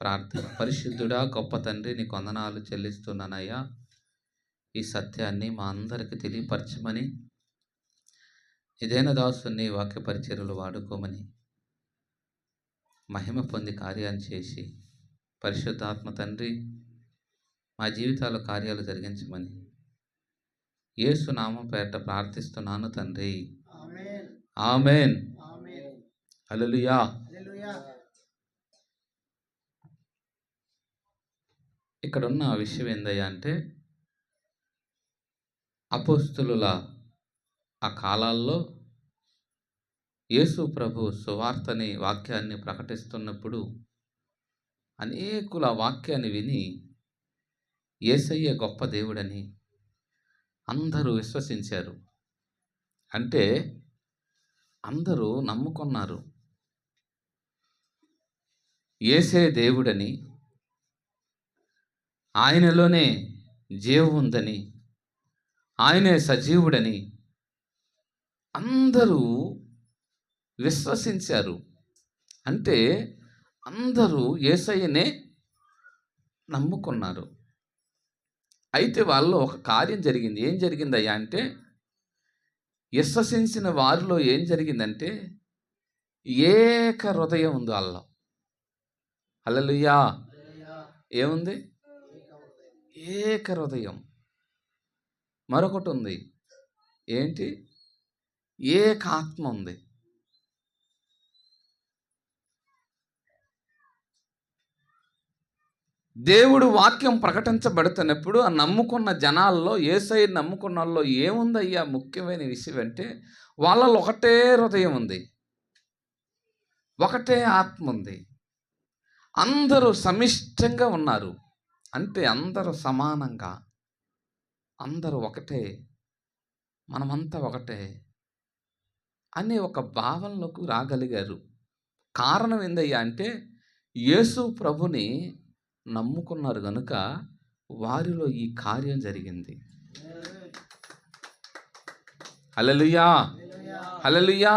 ప్రార్థన. పరిశుద్ధుడా గొప్ప తండ్రి నీ కొందనాలు చెల్లిస్తున్నానయ్యా. ఈ సత్యాన్ని మా అందరికి తెలియపరచమని ఇదైన దాసుని వాక్య పరిచర్యలు వాడుకోమని మహిమ పొంది కార్యాన్ని చేసి పరిశుద్ధాత్మ తండ్రి మా జీవితాల కార్యాలు జరిగించమని యేసు నామం పేరట ప్రార్థిస్తున్నాను తండ్రి. ఆమేన్. ఆమెన్. ఇక్కడ ఉన్న ఇక్కడున్న విషయం ఏందయ్యా అంటే అపోస్తులుల ఆ కాలాల్లో యేసు ప్రభు సువార్తని వాక్యాన్ని ప్రకటిస్తున్నప్పుడు అనేకుల వాక్యాన్ని విని ఏసయ్య గొప్ప దేవుడని అందరూ విశ్వసించారు. అంటే అందరూ నమ్ముకున్నారు. ఏసే దేవుడని ఆయనలోనే జీవం ఉందని ఆయనే సజీవుడని అందరూ విశ్వసించారు. అంటే అందరూ ఏసయ్యనే నమ్ముకున్నారు. అయితే వాళ్ళు ఒక కార్యం జరిగింది. ఏం జరిగిందయ్యా అంటే విశ్వసించిన వారిలో ఏం జరిగిందంటే ఏక హృదయం ఉంది వాళ్ళలో. హల్లెలూయా. ఏముంది? ఏక హృదయం మరొకటి ఉంది ఏంటి? ఏకాత్మ ఉంది దేవుడు వాక్యం ప్రకటించబడుతున్నప్పుడు ఆ నమ్ముకున్న జనాల్లో ఏసై నమ్ముకున్న వాళ్ళు ఏముందయ్యా ముఖ్యమైన విషయం అంటే వాళ్ళలో ఒకటే హృదయం ఉంది. ఒకటే ఆత్మ ఉంది. అందరూ సమిష్టంగా ఉన్నారు. అంటే అందరూ సమానంగా అందరూ ఒకటే మనమంతా ఒకటే అనే ఒక భావనలోకి రాగలిగారు. కారణం ఏందయ్యా అంటే యేసు ప్రభుని నమ్ముకున్నారు కనుక వారిలో ఈ కార్యం జరిగింది. హల్లెలూయా! హల్లెలూయా!